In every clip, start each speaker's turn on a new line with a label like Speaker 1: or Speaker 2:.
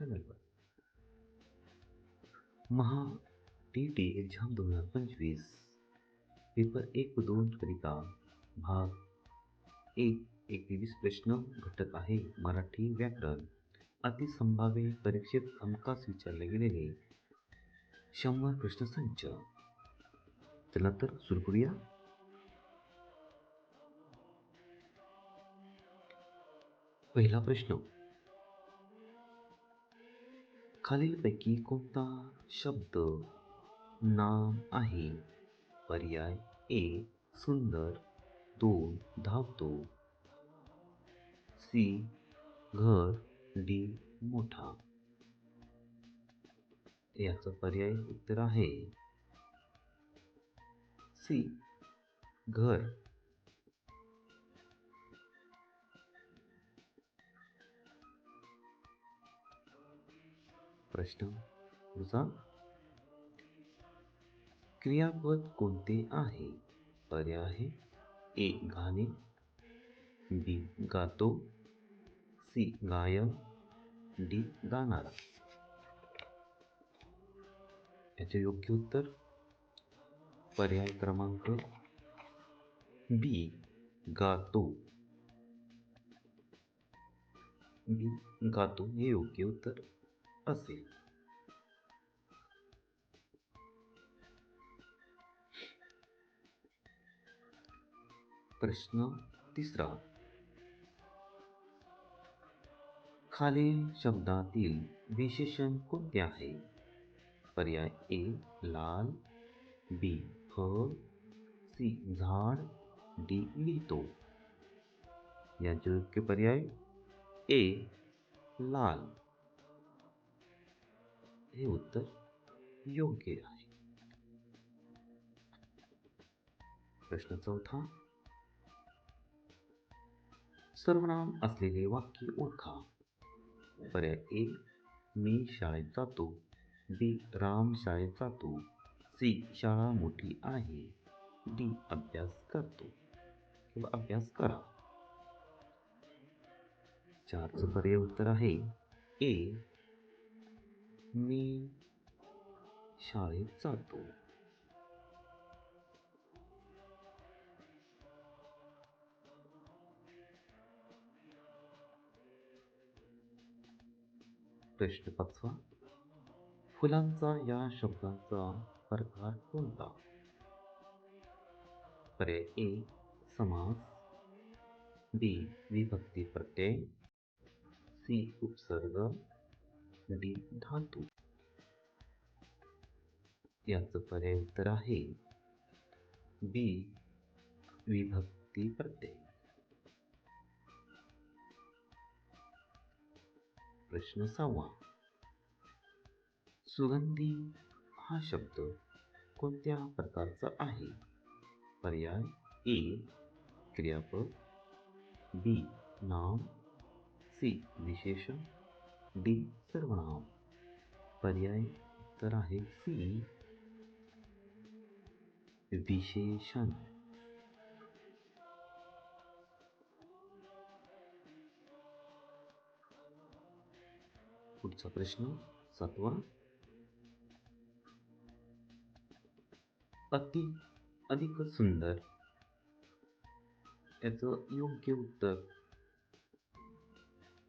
Speaker 1: चॅनलवर महा T T exam दोन हजार पंचवीस पेपर एक व दोन करिता भाग एक एकवीस प्रश्न घटक आहे मराठी व्याकरण. अतिसंभाव्य परीक्षेत हमखास विचारले गेलेले शंभर प्रश्न संच. चला तर सुरू करूया. पहिला प्रश्न खालीलपैकी कोणता शब्द नाम आहे? पर्याय ए सुंदर. दोन धावतो. सी घर. डी मोठा. याचं पर्याय उत्तर आहे. सी घर. प्रश्न पुढचा. क्रियापद कोणते आहे? पर्याय आहे ए गाणे बी गातो सी गायब डी गाणारा. याचे योग्य उत्तर? पर्याय क्रमांक बी गातो. बी गातो हे योग्य उत्तर. असेल प्रश्न तिसरा खालील शब्दातील विशेषण कोणते आहे पर्याय ए लाल बी फळ सी झाड डी लिहितो याचे योग्य पर्याय ए लाल हे उत्तर योग्य आहे. प्रश्न चौथा. सर्वनाम असलेले वाक्य ओळखा. पर्याय ए मी शाळेत जातो. बी, राम शाळेत जातो. सी, शाळा मोठी आहे. डी, अभ्यास करतो. किंवा अभ्यास करा. चारचं पर्याय उत्तर आहे ए मी शाळेत जातो. प्रश्न पाचवा. फुलांचा या शब्दाचा प्रकार कोणता? पर्याय ए समास. बी विभक्ती प्रत्यय. सी उपसर्ग. डी धातू. याचं पर्याय उत्तर आहे. बी विभक्ती प्रत्यय. प्रश्न सहावा. सुगंधी हा शब्द कोणत्या प्रकारचा आहे? पर्याय ए क्रियापद. बी नाम. सी विशेषण. डी सर्वनाम पर्याय तर आहे सी. विशेषण. पुढचा प्रश्न सातवा. अति अधिक सुंदर. याचं योग्य उत्तर.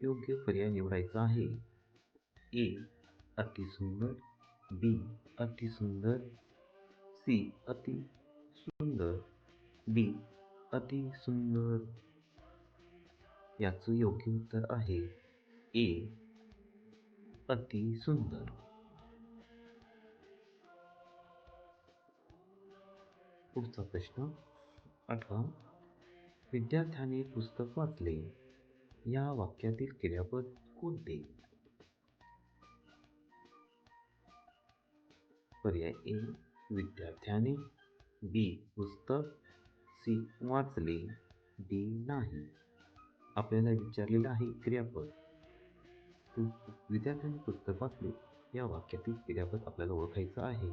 Speaker 1: योग्य पर्याय निवडायचा आहे. ए अतिसुंदर बी अतिसुंदर सी अति सुंदर बी अति सुंदर. याचं योग्य उत्तर आहे ए अति सुंदर. पुढचा प्रश्न. आठवा विद्यार्थ्याने पुस्तक वाचले. या वाक्यातील क्रियापद कोणते? पर्याय ए विद्यार्थ्याने बी पुस्तक सी वाचले. डी नाही. आपल्याला विचारलेलं आहे क्रियापद. विद्यार्थ्यांनी पुस्तक वाचले या वाक्यातील क्रियापद आपल्याला ओळखायचं आहे.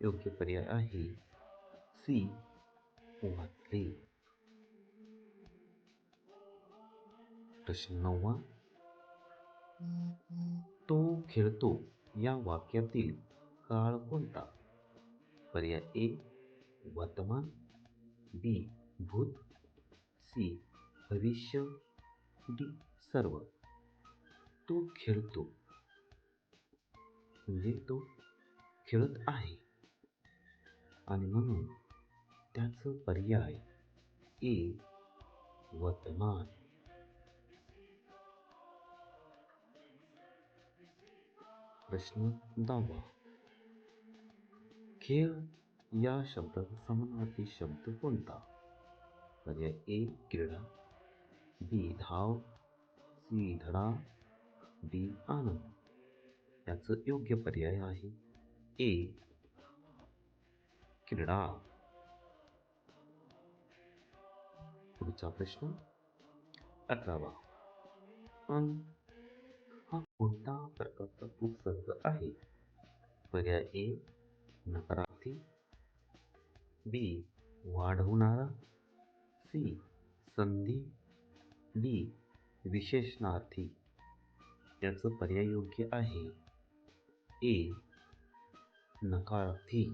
Speaker 1: योग्य पर्याय आहे. सी वाचले. प्रश्न नववा. तो खेळतो या वाक्यातील काळ कोणता? पर्याय ए वर्तमान बी भूत सी भविष्य डी सर्व. तो खेळतो. म्हणजे तो खेळत आहे. आणि म्हणून त्याचं पर्याय ए वर्तमान. प्रश्न दहावा खेळ या शब्दाचा समानार्थी शब्द कोणता? पर्याय ए क्रीडा. बी धाव. सी धडा. डी आनंद. याचं योग्य पर्याय आहे ए क्रीडा. पुढचा प्रश्न अकरावा. अन कोणता प्रकारचा उपसर्ग आहे? पर्याय ए नकारार्थी. बी वाढवणारा. सी संधी. डी विशेषणार्थी. याचं पर्याय योग्य आहे. ए नकारार्थी.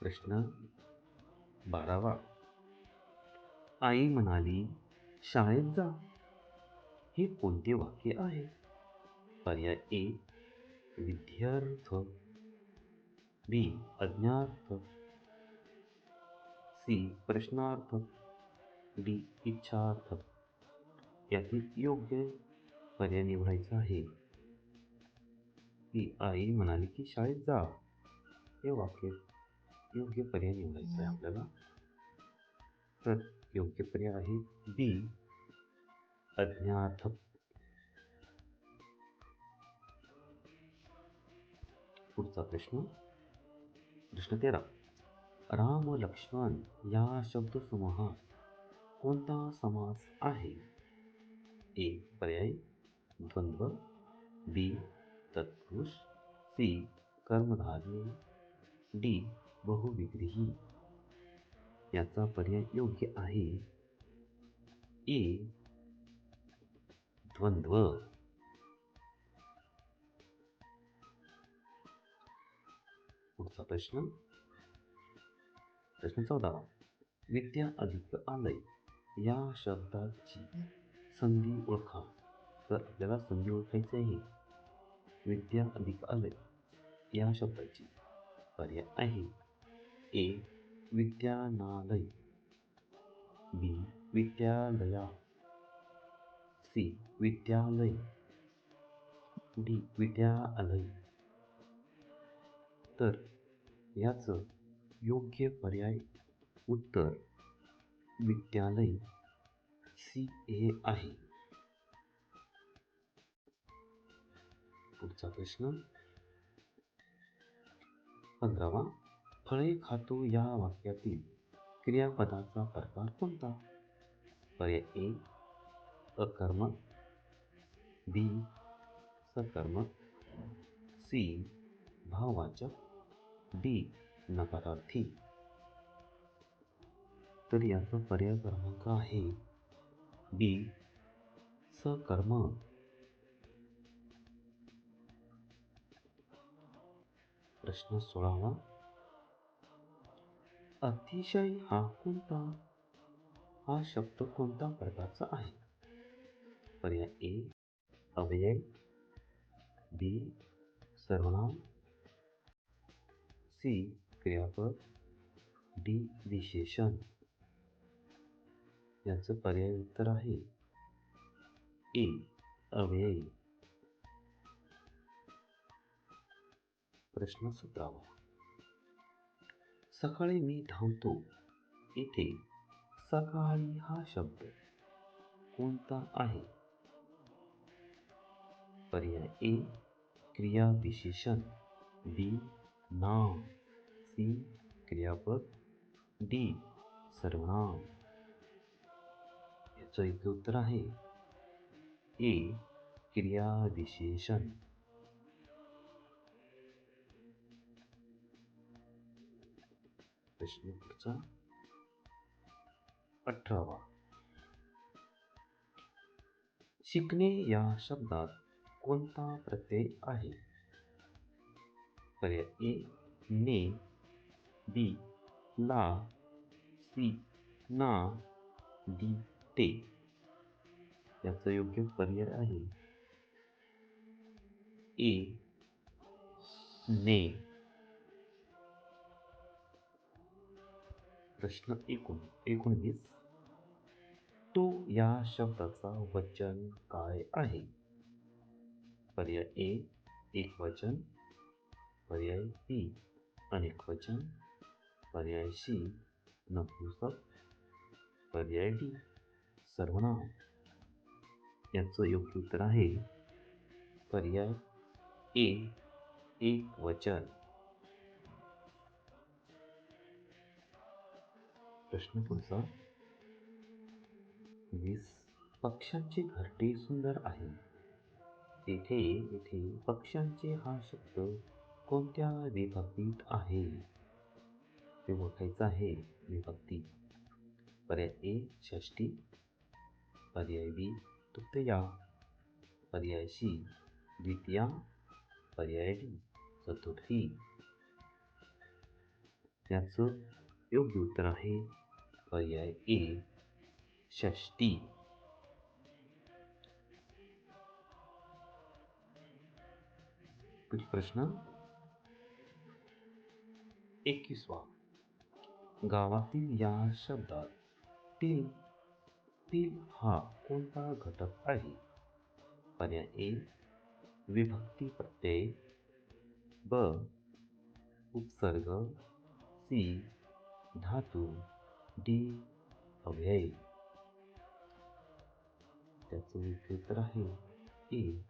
Speaker 1: प्रश्न बारावा. आई म्हणाली शाळेत जा. हे कोणते वाक्य आहे? पर्याय ए विद्यार्थ. बी अज्ञार्थ. सी प्रश्नार्थ. डी इच्छार्थ. यातील योग्य पर्याय निवडायचा आहे. की आई म्हणाली की शाळेत जा. हे वाक्य योग्य पर्याय निवडायचा आहे आपल्याला. तर योग्य पर्याय आहे बी अज्ञार्थ पुढचा प्रश्न। प्रश्न तेरा। राम लक्ष्मण, या शब्दसमूहात कोणता समास आहे? ए, पर्याय द्वंद्व, बी, तत्पुरुष, सी, कर्मधारय, डी, बहुविग्रही। याचा पर्याय योग्य आहे. ए. द्वंद्व. पुढचा प्रश्न. प्रश्न चौदा. विद्या अधिक आलय. या शब्दाची संधी ओळखा. तर आपल्याला संधी ओळखायची आहे. विद्या अधिक आलय. या शब्दाची पर्याय आहे. ए. विद्यानालय. बी. विद्यालया. सी. विद्यालय. डी. विद्यालय. तर याचं योग्य पर्याय उत्तर विद्यालय सी. ए. आहे. पुढचा प्रश्न. पंधरावा. फळे खातो या वाक्यातील क्रियापदाचा प्रकार कोणता? पर्याय ए अकर्मक बी सकर्म. सी भाववाचक. डी नकारार्थी. तर याचा पर्याय क्रमांक आहे बी सकर्म. प्रश्न सोळावा. अतिशय हा कोणता? हा शब्द कोणत्या प्रकारचा आहे? पर्याय ए अव्यय बी सर्वनाम. सी क्रियापद. डी विशेषण. याचं पर्याय उत्तर आहे ए अव्यय प्रश्न सतरावा सकाळी मी धावतो. इथे सकाळी हा शब्द कोणता आहे? पर्याय ए क्रिया विशेषण. बी नाम. सी क्रियापद. डी सर्वनाम. याचं एक उत्तर आहे. ए क्रिया प्रश्न पुढचा अठरावा. शिकणे या शब्दात कोणता प्रत्यय आहे? पर्याय ए ने बी ला सी ना डी ते. याचा योग्य पर्याय आहे. ए ने. प्रश्न एकूण एकोणवीस. तो या शब्दाचा वचन काय आहे? पर्याय ए एक वचन. पर्याय बी अनेक वचन. पर्याय सी नपुसक पर्याय डी सर्वनाम. याचं योग्य उत्तर आहे पर्याय ए एक वचन. प्रश्न पुढचा वीस पक्ष्यांची घरटे सुंदर आहे. येथे येथे पक्ष्यांचे हा शब्द कोणत्या विभक्तीत आहे? ते ओळखायचं आहे विभक्ती. पर्याय ए षष्टी पर्याय बी तृतीया. पर्याय सी द्वितीया. पर्याय डी चतुर्थी. याचं योग्य उत्तर आहे पर्याय ए षष्टी पुढील प्रश्न? एकवीसवा गावातील या शब्दात तील तील हा कोणता घटक आहे? पर्याय ए, विभक्ती प्रत्यय, ब, उपसर्ग, सी, धातू डी अव्यय त्याचं योग्य उत्तर आहे ए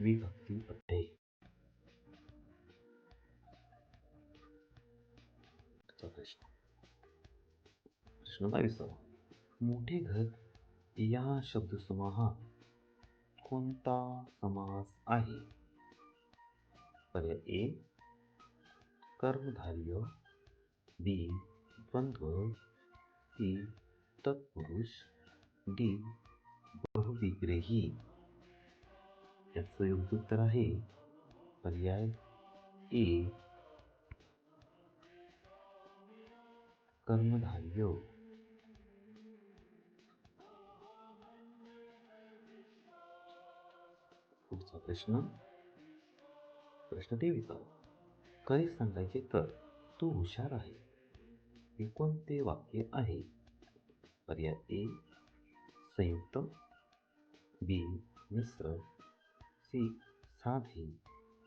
Speaker 1: विभक्ती प्रत्यय प्रश्न. प्रश्न बावीसावा. मोठे घर या शब्दसमूहात कोणता समास आहे? पर्याय ए कर्मधार्य. बी द्वंद्व. ती तत्पुरुष डी बहुविग्रही. याचं योग्य उत्तर आहे पर्याय ए. कर्मधार्य पुढचा प्रश्न. प्रश्न तेविसावा खरे सांगायचे तर तू हुशार आहे. कोणते वाक्य आहे. पर्याय ए संयुक्त. बी मिश्र. सी साधे.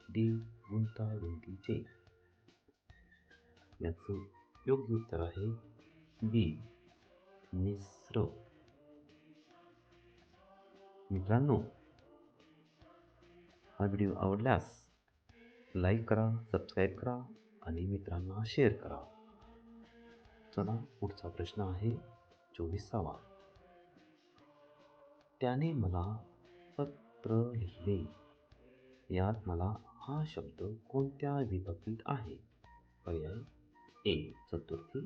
Speaker 1: डी गुंतागुंतीचे. याचं योग्य उत्तर आहे बी मिश्र. मित्रांनो हा व्हिडिओ आवडल्यास लाईक करा सबस्क्राईब करा आणि मित्रांना शेअर करा. चला पुढचा प्रश्न आहे चोवीसावा. त्याने मला पत्र लिहिले. यात मला हा शब्द कोणत्या विभक्तीत आहे? पर्याय ए चतुर्थी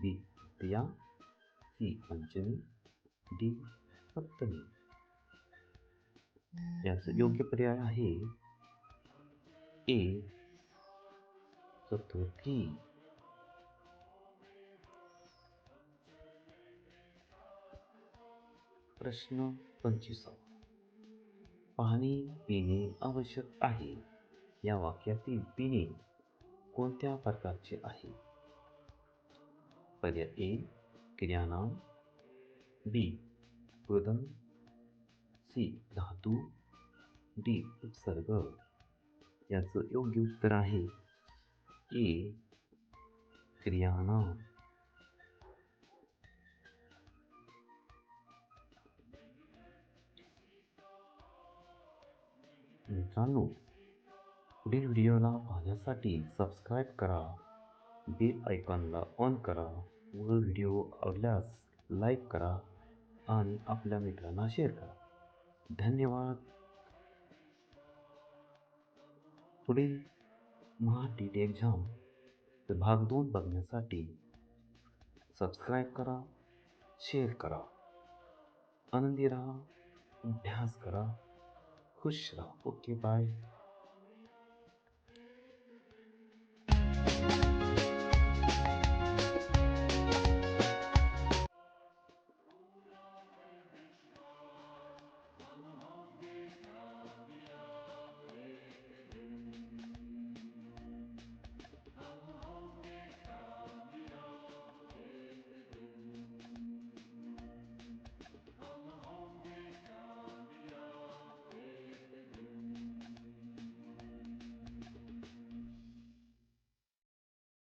Speaker 1: बी तृतीया सी पंचमी डी सप्तमी. याचा योग्य पर्याय आहे ए चतुर्थी. प्रश्न पंचवीसावा. पाणी पिणे आवश्यक आहे. या वाक्यातील पिणे कोणत्या प्रकारचे आहे? पर्याय ए क्रियानाम बी कृदन. सी धातू. डी उपसर्ग. याचं योग्य उत्तर आहे ए क्रियानाम मित्रांनो पुढील व्हिडिओला पाहण्यासाठी सबस्क्राईब करा बेल आयकॉनला ऑन करा व व्हिडिओ आवडल्यास लाईक करा आणि आपल्या मित्रांना शेअर करा. धन्यवाद. पुढील महा टी एक्झाम भाग दोन बघण्यासाठी सबस्क्राईब करा शेअर करा आनंदी राहा अभ्यास करा. 好，OK，拜。